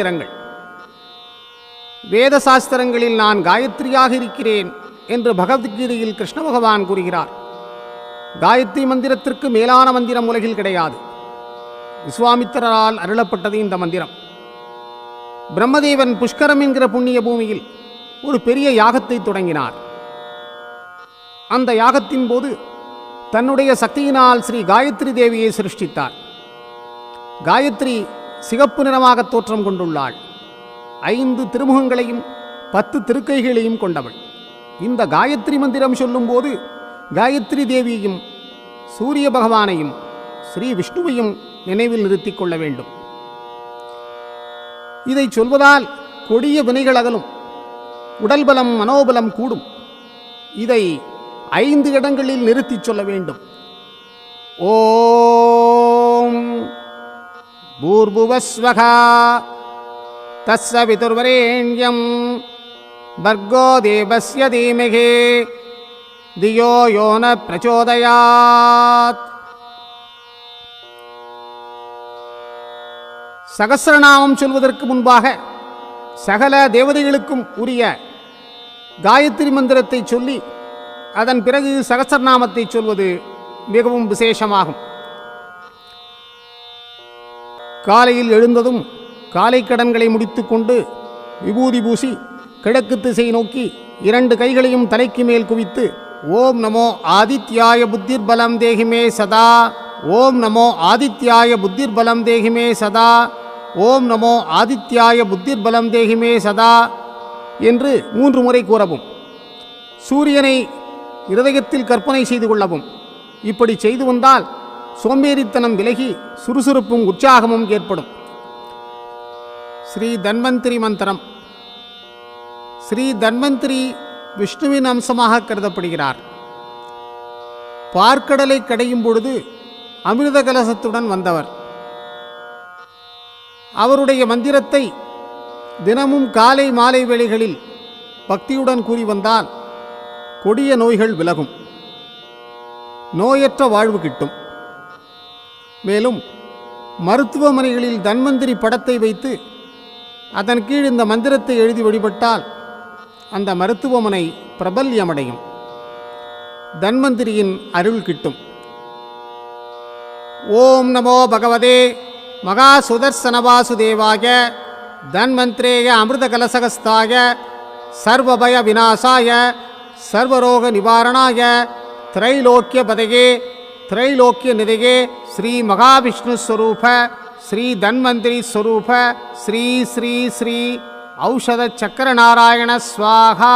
சாஸ்திரங்கள். வேத சாஸ்திரங்களில் நான் காயத்ரியாக இருக்கிறேன் என்று பகவத்கீதையில் கிருஷ்ண பகவான் கூறுகிறார். காயத்ரி மந்திரத்திற்கு மேலான மந்திரம் உலகில் கிடையாது. விஸ்வாமித்திரரால் அருளப்பட்டது இந்த மந்திரம். பிரம்மதேவன் புஷ்கரம் என்கிற புண்ணிய பூமியில் ஒரு பெரிய யாகத்தை தொடங்கினார். அந்த யாகத்தின் போது தன்னுடைய சக்தியினால் ஸ்ரீ காயத்ரி தேவியை சிருஷ்டித்தார். காயத்ரி சிகப்பு நிறமாக தோற்றம் கொண்டுள்ளாள். ஐந்து திருமுகங்களையும் பத்து திருக்கைகளையும் கொண்டவள். இந்த காயத்ரி மந்திரம் சொல்லும்போது காயத்ரி தேவியையும் சூரிய பகவானையும் ஸ்ரீ விஷ்ணுவையும் நினைவில் நிறுத்தி கொள்ள வேண்டும். இதை சொல்வதால் கொடிய வினைகள் அகலும் உடல் பலம் மனோபலம் கூடும். இதை ஐந்து இடங்களில் நிறுத்தி சொல்ல வேண்டும். ஓ பூர்புவஸ்வகா தஸ்ஸ விதுர்வரேண்யம் பர்கோ தேவஸ்ய தீமகே தியோ யோன பிரச்சோதயாத் சகசிரநாமம் சொல்வதற்கு முன்பாக சகல தேவதைகளுக்கும் உரிய காயத்ரி மந்திரத்தை சொல்லி அதன் பிறகு சகசரநாமத்தை சொல்வது மிகவும் விசேஷமாகும். காலையில் எழுந்ததும் காலை கடன்களை முடித்துக்கொண்டு விபூதி பூசி கிழக்கு திசை நோக்கி இரண்டு கைகளையும் தலைக்கு மேல் குவித்து ஓம் நமோ ஆதித்யாய புத்திர் பலம் தேகிமே சதா ஓம் நமோ ஆதித்யாய புத்திர் பலம் தேகிமே சதா ஓம் நமோ ஆதித்யாய புத்திர் பலம் தேகிமே சதா என்று மூன்று முறை கூறவும். சூரியனை இருதயத்தில் கற்பனை செய்து கொள்ளவும். இப்படி செய்து வந்தால் சோம்பேறித்தனம் விலகி சுறுசுறுப்பும் உற்சாகமும் ஏற்படும். ஸ்ரீ தன்வந்திரி மந்திரம். ஸ்ரீ தன்வந்திரி விஷ்ணுவின் அம்சமாக கருதப்படுகிறார். பார்க்கடலை கடையும் பொழுது அமிர்த கலசத்துடன் வந்தவர். அவருடைய மந்திரத்தை தினமும் காலை மாலை வேளைகளில் பக்தியுடன் கூறி வந்தால் கொடிய நோய்கள் விலகும். நோயற்ற வாழ்வு கிட்டும். மேலும் மருத்துவமனைகளில் தன்வந்திரி படத்தை வைத்து அதன் கீழ் இந்த மந்திரத்தை எழுதி வழிபட்டால் அந்த மருத்துவமனை பிரபல்யமடையும். தன்வந்திரியின் அருள் கிட்டும். ஓம் நமோ பகவதே மகா சுதர்சனவாசுதேவாய தன்வந்திரேய அமிர்த கலசகஸ்தாய சர்வபய விநாசாய சர்வரோக நிவாரணாய திரைலோக்கிய பதகே திரைலோக்கிய நிதையே ஸ்ரீ மகாவிஷ்ணு ஸ்வரூப ஸ்ரீ தன்வந்திரி ஸ்வரூப ஸ்ரீ ஸ்ரீ ஸ்ரீ ஔஷத சக்கரநாராயண ஸ்வாகா.